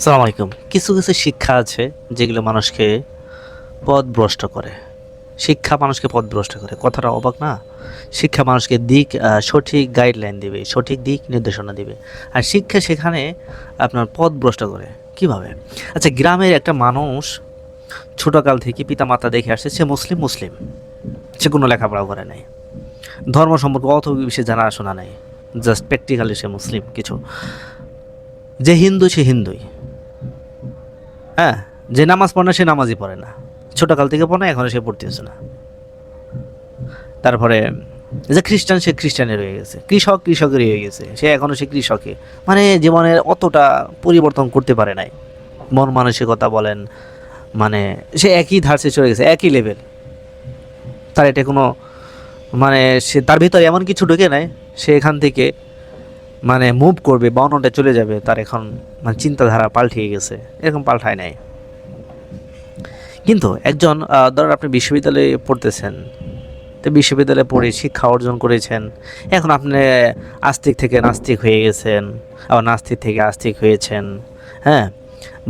সালাম আলাইকুম। কিছু কিছু শিক্ষা আছে যেগুলো মানুষকে পথভ্রষ্ট করে। শিক্ষা মানুষকে পথভ্রষ্ট করে। কথাটা অবাক না? শিক্ষা মানুষকে দিক সঠিক গাইডলাইন দিবে, সঠিক দিক নির্দেশনা দিবে। আর শিক্ষা সেখানে আপনার পথভ্রষ্ট করে। কীভাবে? আচ্ছা গ্রামের একটা মানুষ ছোটকাল থেকে পিতা মাতা দেখে আসছে, সে মুসলিম মুসলিম। সে কোনো লেখাপড়া করে নাই। ধর্ম সম্পর্কে অত বেশি জানাশোনা নাই। জাস্ট প্র্যাকটিক্যালি সে মুসলিম কিছু। যে হিন্দু, সে হিন্দুই। হ্যাঁ যে নামাজ পড়ে না, সে নামাজই পড়ে না। ছোটকাল থেকে পড়ে না এখনও সে পড়তেছে না। তারপরে, যে খ্রিস্টান, সে খ্রিস্টানে রয়ে গেছে। কৃষক কৃষকের রয়ে গেছে। সে এখনও সে কৃষকে। মানে জীবনের অতটা পরিবর্তন করতে পারে নাই। মন মানসিকতা বলেন মানে সে একই ধারসে চলে গেছে, একই লেভেল তার এটা কোনো মানে সে, তার ভিতরে এমন কিছু ঢুকে নাই, সে এখান থেকে মানে মুভ করবে বা অন্যটা চলে যাবে, তার এখন মানে চিন্তাধারা পাল্টিয়ে গেছে। এরকম পাল্টায় নাই। কিন্তু একজন ধর আপনি বিশ্ববিদ্যালয়ে পড়তেছেন, তো বিশ্ববিদ্যালয়ে পড়ে শিক্ষা অর্জন করেছেন, এখন আপনি আস্তিক থেকে নাস্তিক হয়ে গেছেন, আবার নাস্তিক থেকে আস্তিক হয়েছেন হ্যাঁ?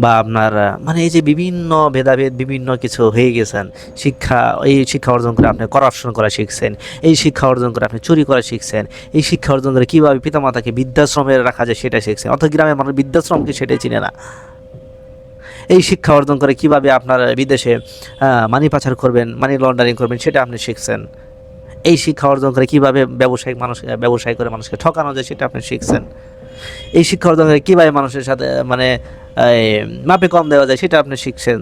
বা আপনার মানে এই যে বিভিন্ন ভেদাভেদ, বিভিন্ন কিছু হয়ে গেছেন, শিক্ষা, এই শিক্ষা অর্জন করে আপনি করাপশন করা শিখছেন, এই শিক্ষা অর্জন করে আপনি চুরি করা শিখছেন, এই শিক্ষা অর্জন করে কীভাবে পিতামাতাকে বৃদ্ধাশ্রমে রাখা যায় সেটা শিখছেন? অর্থাৎ গ্রামের মানুষ বৃদ্ধাশ্রমকে সেটাই চিনে না। এই শিক্ষা অর্জন করে কীভাবে আপনার বিদেশে মানি পাচার করবেন মানি লন্ডারিং করবেন, সেটা আপনি শিখছেন। এই শিক্ষা অর্জন করে কীভাবে ব্যবসায়িক মানুষ ব্যবসায় করে মানুষকে ঠকানো যায়, সেটা আপনি শিখছেন। এই শিক্ষা অর্জন করে কীভাবে মানুষের সাথে মানে মাপে কম দেওয়া যায়, সেটা আপনি শিখছেন।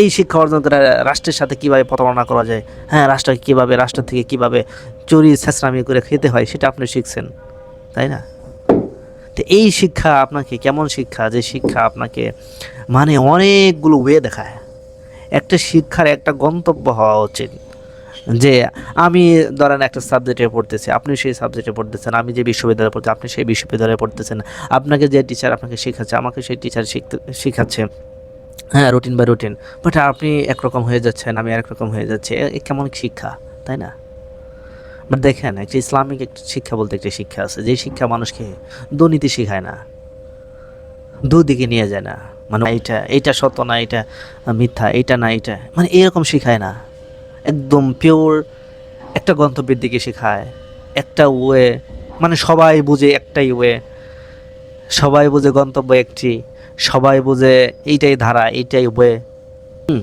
এই শিক্ষা অর্জন করে রাষ্ট্রের সাথে কীভাবে প্রতারণা করা যায় হ্যাঁ রাষ্ট্রকে কীভাবে, রাষ্ট্র থেকে কীভাবে চুরি, ছেঁচড়ামি করে খেতে হয়, সেটা আপনি শিখছেন, তাই না? তো এই শিক্ষা আপনাকে, কেমন শিক্ষা? যে শিক্ষা আপনাকে মানে অনেকগুলো ওয়ে দেখায়। একটা শিক্ষার একটা গন্তব্য হওয়া উচিত। যে আমি ধরেন একটা সাবজেক্টে পড়তেছি, আপনি সেই সাবজেক্টে পড়তেছেন, আমি যে বিশ্ববিদ্যালয়ে পড়তে, আপনি সেই বিশ্ববিদ্যালয়ে পড়তেছেন, আপনাকে যে টিচার আপনাকে শেখাচ্ছে, আমাকে সেই টিচার শিখতে, শেখাচ্ছে। হ্যাঁ রুটিন বাই রুটিন বাট আপনি একরকম হয়ে যাচ্ছেন, আমি আরেক রকম হয়ে যাচ্ছে কেমন শিক্ষা, তাই না? বাট দেখেন, একটা ইসলামিক একটা শিক্ষা বলতে একটা শিক্ষা আছে, যে শিক্ষা মানুষকে দুর্নীতি শেখায় না দুদিকে নিয়ে যায় না। মানে এইটা এইটা সত্য না, এটা মিথ্যা এইটা না এইটা মানে এরকম শেখায় না। একদম পিওর একটা গন্তব্যের দিকে শেখায় একটা ওয়ে মানে সবাই বুঝে একটাই ওয়ে সবাই বুঝে গন্তব্য একটি, সবাই বুঝে এইটাই ধারা, এইটাই ওয়ে হুম।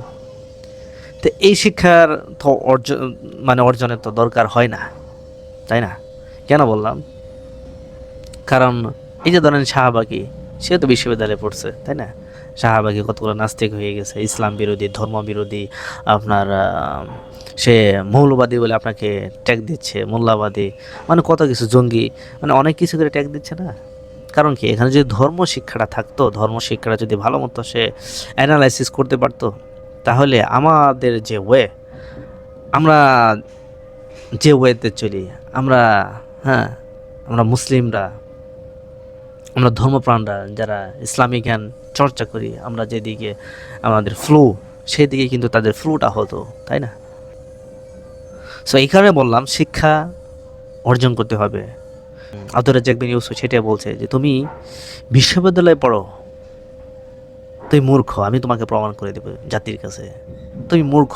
তো এই শিক্ষার তো অর্জন মানে অর্জনের তো দরকার হয় না, তাই না? কেন বললাম? কারণ এই যে ধরেন শাহবাগি সে তো বিশ্ববিদ্যালয়ে পড়ছে, তাই না? শাহবাগি কতগুলো নাস্তিক হয়ে গেছে, ইসলাম বিরোধী, ধর্ম বিরোধী, আপনার সে মৌলবাদী বলে আপনাকে ট্যাগ দিচ্ছে, মোল্লাবাদী মানে কত কিছু, জঙ্গি মানে অনেক কিছু করে ট্যাগ দিচ্ছে না? কারণ কি, এখানে যদি ধর্ম শিক্ষাটা থাকতো, ধর্ম শিক্ষাটা যদি ভালো মতো সে অ্যানালাইসিস করতে পারতো, তাহলে আমাদের যে ওয়ে আমরা যে ওয়েতে চলি, আমরা হ্যাঁ আমরা মুসলিমরা, আমরা ধর্মপ্রাণরা, যারা ইসলামী জ্ঞান চর্চা করি, আমরা যেদিকে আমাদের ফ্লো সেদিকে কিন্তু তাদের ফ্লোটা হতো, তাই না? সো এই কারণে বললাম শিক্ষা অর্জন করতে হবে। আব্দুর রাজ্জাক বিন ইউসুফ সেটাই বলছে যে, তুমি বিশ্ববিদ্যালয়ে পড়ো, তুমি মূর্খ, আমি তোমাকে প্রমাণ করে দেবো জাতির কাছে। তুমি মূর্খ